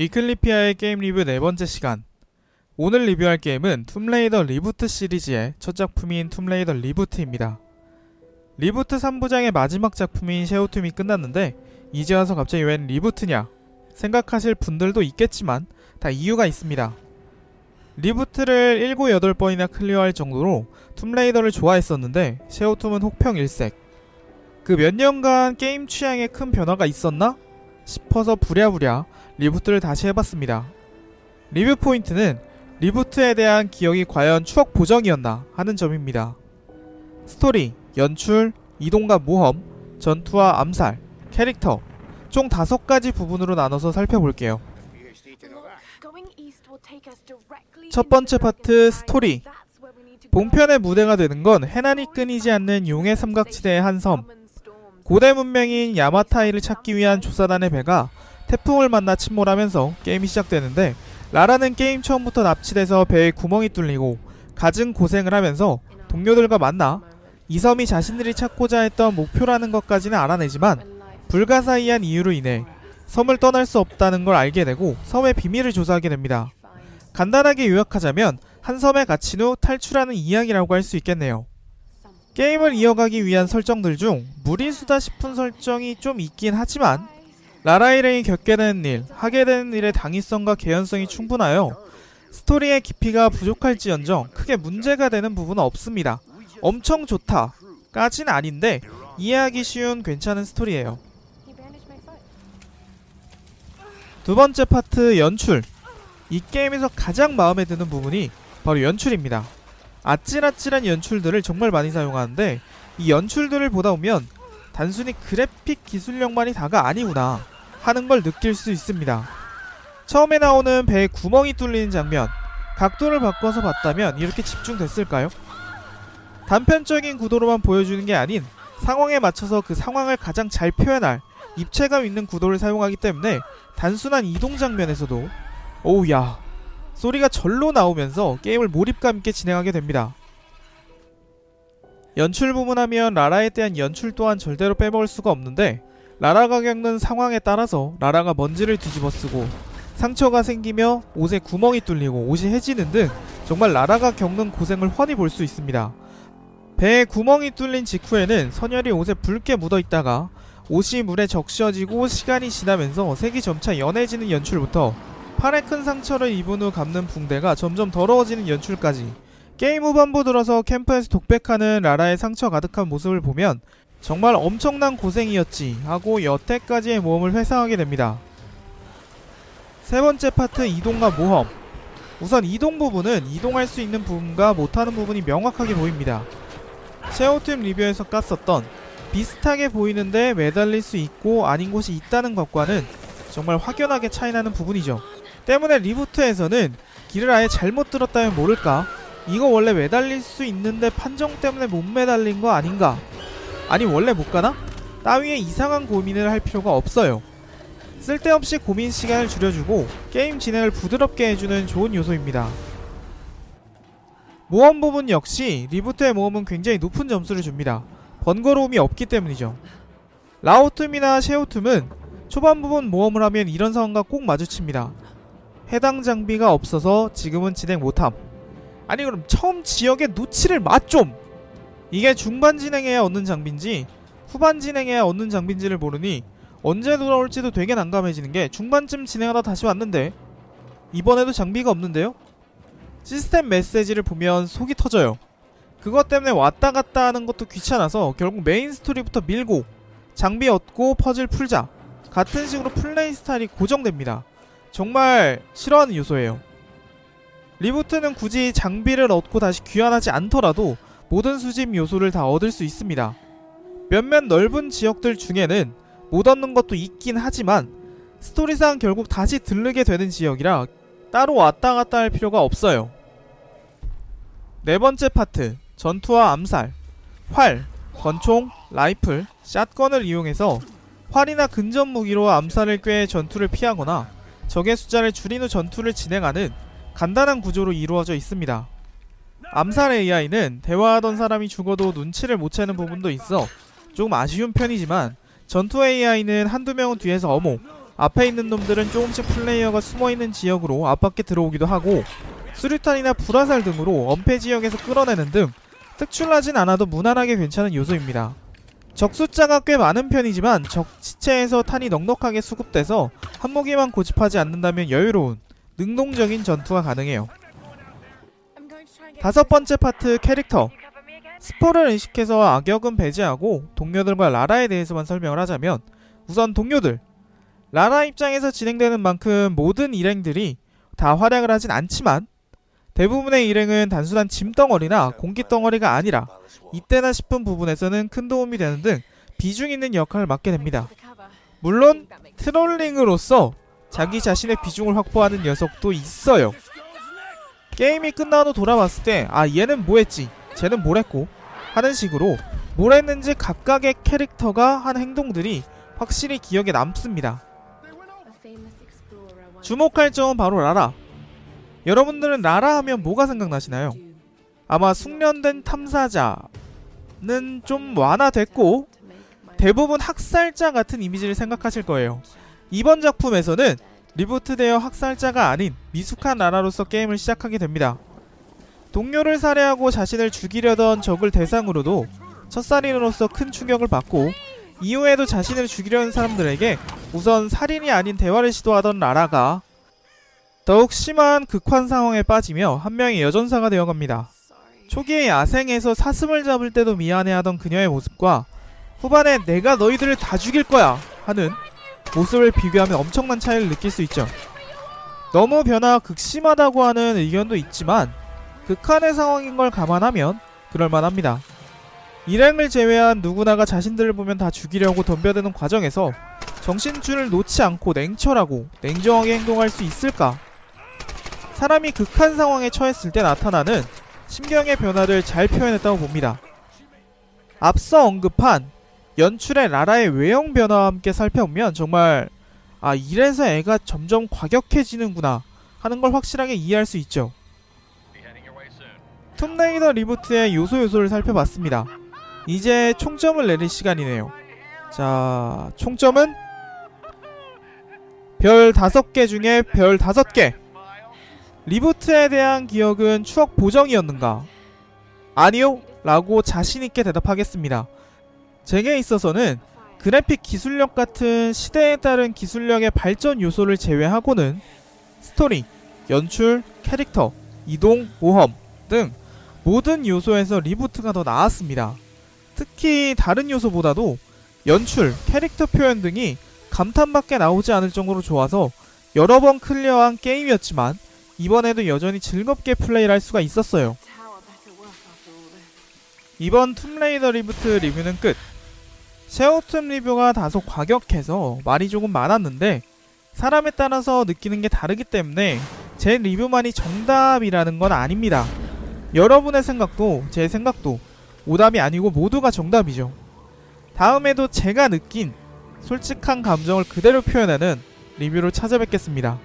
이클리피아의 게임 리뷰 네 번째 시간. 오늘 리뷰할 게임은 툼레이더 리부트 시리즈의 첫 작품인 툼레이더 리부트입니다. 리부트 3부작의 마지막 작품인 쉐오툼이 끝났는데 이제 와서 갑자기 웬 리부트냐 생각하실 분들도 있겠지만 다 이유가 있습니다. 리부트를 7, 8번이나 클리어할 정도로 툼레이더를 좋아했었는데 쉐오툼은 혹평 일색. 그 몇 년간 게임 취향에 큰 변화가 있었나 싶어서 부랴부랴 리부트를 다시 해봤습니다. 리뷰 포인트는 리부트에 대한 기억이 과연 추억 보정이었나 하는 점입니다. 스토리, 연출, 이동과 모험, 전투와 암살, 캐릭터 총 다섯 가지 부분으로 나눠서 살펴볼게요. 첫 번째 파트 스토리 본편의 무대가 되는 건 해난이 끊이지 않는 용의 삼각지대의 한 섬. 고대 문명인 야마타이를 찾기 위한 조사단의 배가 태풍을 만나 침몰하면서 게임이 시작되는데 라라는 게임 처음부터 납치돼서 배에 구멍이 뚫리고 갖은 고생을 하면서 동료들과 만나 이 섬이 자신들이 찾고자 했던 목표라는 것까지는 알아내지만 불가사의한 이유로 인해 섬을 떠날 수 없다는 걸 알게 되고 섬의 비밀을 조사하게 됩니다. 간단하게 요약하자면 한 섬에 갇힌 후 탈출하는 이야기라고 할 수 있겠네요. 게임을 이어가기 위한 설정들 중 무리수다 싶은 설정이 좀 있긴 하지만 라라일행이 겪게 되는 일, 하게 되는 일의 당위성과 개연성이 충분하여 스토리의 깊이가 부족할지언정 크게 문제가 되는 부분은 없습니다. 엄청 좋다 까진 아닌데 이해하기 쉬운 괜찮은 스토리예요. 두 번째 파트 연출. 이 게임에서 가장 마음에 드는 부분이 바로 연출입니다. 아찔아찔한 연출들을 정말 많이 사용하는데 이 연출들을 보다 보면 단순히 그래픽 기술력만이 다가 아니구나 하는 걸 느낄 수 있습니다. 처음에 나오는 배에 구멍이 뚫리는 장면, 각도를 바꿔서 봤다면 이렇게 집중됐을까요? 단편적인 구도로만 보여주는 게 아닌 상황에 맞춰서 그 상황을 가장 잘 표현할 입체감 있는 구도를 사용하기 때문에 단순한 이동 장면에서도 오우야 소리가 절로 나오면서 게임을 몰입감 있게 진행하게 됩니다. 연출 부문하면 라라에 대한 연출 또한 절대로 빼먹을 수가 없는데 라라가 겪는 상황에 따라서 라라가 먼지를 뒤집어 쓰고 상처가 생기며 옷에 구멍이 뚫리고 옷이 해지는 등 정말 라라가 겪는 고생을 훤히 볼 수 있습니다. 배에 구멍이 뚫린 직후에는 선열이 옷에 붉게 묻어 있다가 옷이 물에 적셔지고 시간이 지나면서 색이 점차 연해지는 연출부터 팔에 큰 상처를 입은 후 감는 붕대가 점점 더러워지는 연출까지 게임 후반부 들어서 캠프에서 독백하는 라라의 상처 가득한 모습을 보면 정말 엄청난 고생이었지 하고 여태까지의 모험을 회상하게 됩니다. 세 번째 파트 이동과 모험. 우선 이동 부분은 이동할 수 있는 부분과 못하는 부분이 명확하게 보입니다. 쉐오팀 리뷰에서 깠었던 비슷하게 보이는데 매달릴 수 있고 아닌 곳이 있다는 것과는 정말 확연하게 차이나는 부분이죠. 때문에 리부트에서는 길을 아예 잘못 들었다면 모를까? 이거 원래 매달릴 수 있는데 판정 때문에 못 매달린 거 아닌가? 아니 원래 못 가나? 따위의 이상한 고민을 할 필요가 없어요. 쓸데없이 고민 시간을 줄여주고 게임 진행을 부드럽게 해주는 좋은 요소입니다. 모험 부분 역시 리부트의 모험은 굉장히 높은 점수를 줍니다. 번거로움이 없기 때문이죠. 라오툼이나 쉐오툼은 초반 부분 모험을 하면 이런 상황과 꼭 마주칩니다. 해당 장비가 없어서 지금은 진행 못함. 아니 그럼 처음 지역에 놓치를 맛 좀 이게 중반 진행해야 얻는 장비인지 후반 진행해야 얻는 장비인지를 모르니 언제 돌아올지도 되게 난감해지는 게 중반쯤 진행하다 다시 왔는데 이번에도 장비가 없는데요? 시스템 메시지를 보면 속이 터져요. 그것 때문에 왔다 갔다 하는 것도 귀찮아서 결국 메인 스토리부터 밀고 장비 얻고 퍼즐 풀자 같은 식으로 플레이 스타일이 고정됩니다. 정말 싫어하는 요소예요. 리부트는 굳이 장비를 얻고 다시 귀환하지 않더라도 모든 수집 요소를 다 얻을 수 있습니다. 몇몇 넓은 지역들 중에는 못 얻는 것도 있긴 하지만 스토리상 결국 다시 들르게 되는 지역이라 따로 왔다 갔다 할 필요가 없어요. 네 번째 파트 전투와 암살 활, 권총, 라이플, 샷건을 이용해서 활이나 근접 무기로 암살을 꾀해 전투를 피하거나 적의 숫자를 줄인 후 전투를 진행하는 간단한 구조로 이루어져 있습니다. 암살 AI는 대화하던 사람이 죽어도 눈치를 못 채는 부분도 있어 조금 아쉬운 편이지만 전투 AI는 한두 명은 뒤에서 어모 앞에 있는 놈들은 조금씩 플레이어가 숨어있는 지역으로 앞밖에 들어오기도 하고 수류탄이나 불화살 등으로 엄폐 지역에서 끌어내는 등 특출나진 않아도 무난하게 괜찮은 요소입니다. 적 숫자가 꽤 많은 편이지만 적 지체에서 탄이 넉넉하게 수급돼서 한 무기만 고집하지 않는다면 여유로운 능동적인 전투가 가능해요. 다섯 번째 파트 캐릭터 스포를 의식해서 악역은 배제하고 동료들과 라라에 대해서만 설명을 하자면 우선 동료들 라라 입장에서 진행되는 만큼 모든 일행들이 다 활약을 하진 않지만 대부분의 일행은 단순한 짐덩어리나 공기덩어리가 아니라 이때나 싶은 부분에서는 큰 도움이 되는 등 비중 있는 역할을 맡게 됩니다. 물론 트롤링으로서 자기 자신의 비중을 확보하는 녀석도 있어요. 게임이 끝나고 돌아봤을 때 아 얘는 뭐 했지 쟤는 뭘 했고 하는 식으로 뭘 했는지 각각의 캐릭터가 한 행동들이 확실히 기억에 남습니다. 주목할 점은 바로 라라. 여러분들은 라라 하면 뭐가 생각나시나요? 아마 숙련된 탐사자는 좀 완화됐고 대부분 학살자 같은 이미지를 생각하실 거예요. 이번 작품에서는 리부트되어 학살자가 아닌 미숙한 라라로서 게임을 시작하게 됩니다. 동료를 살해하고 자신을 죽이려던 적을 대상으로도 첫살인으로서 큰 충격을 받고 이후에도 자신을 죽이려는 사람들에게 우선 살인이 아닌 대화를 시도하던 라라가 더욱 심한 극환 상황에 빠지며 한 명의 여전사가 되어갑니다. 초기에 야생에서 사슴을 잡을 때도 미안해하던 그녀의 모습과 후반에 내가 너희들을 다 죽일 거야 하는 모습을 비교하면 엄청난 차이를 느낄 수 있죠. 너무 변화가 극심하다고 하는 의견도 있지만 극한의 상황인 걸 감안하면 그럴만합니다. 일행을 제외한 누구나가 자신들을 보면 다 죽이려고 덤벼드는 과정에서 정신줄을 놓지 않고 냉철하고 냉정하게 행동할 수 있을까? 사람이 극한 상황에 처했을 때 나타나는 심경의 변화를 잘 표현했다고 봅니다. 앞서 언급한 연출의 라라의 외형 변화와 함께 살펴보면 정말 아 이래서 애가 점점 과격해지는구나 하는 걸 확실하게 이해할 수 있죠. 툼레이더 리부트의 요소 요소를 살펴봤습니다. 이제 총점을 내릴 시간이네요. 자, 총점은 별 5개 중에 별 5개. 리부트에 대한 기억은 추억 보정이었는가? 아니요. 라고 자신있게 대답하겠습니다. 제게 있어서는 그래픽 기술력 같은 시대에 따른 기술력의 발전 요소를 제외하고는 스토리, 연출, 캐릭터, 이동, 모험 등 모든 요소에서 리부트가 더 나았습니다. 특히 다른 요소보다도 연출, 캐릭터 표현 등이 감탄밖에 나오지 않을 정도로 좋아서 여러 번 클리어한 게임이었지만 이번에도 여전히 즐겁게 플레이를 할 수가 있었어요. 이번 툼레이더 리부트 리뷰는 끝. 쉐어툼 리뷰가 다소 과격해서 말이 조금 많았는데 사람에 따라서 느끼는 게 다르기 때문에 제 리뷰만이 정답이라는 건 아닙니다. 여러분의 생각도 제 생각도 오답이 아니고 모두가 정답이죠. 다음에도 제가 느낀 솔직한 감정을 그대로 표현하는 리뷰로 찾아뵙겠습니다.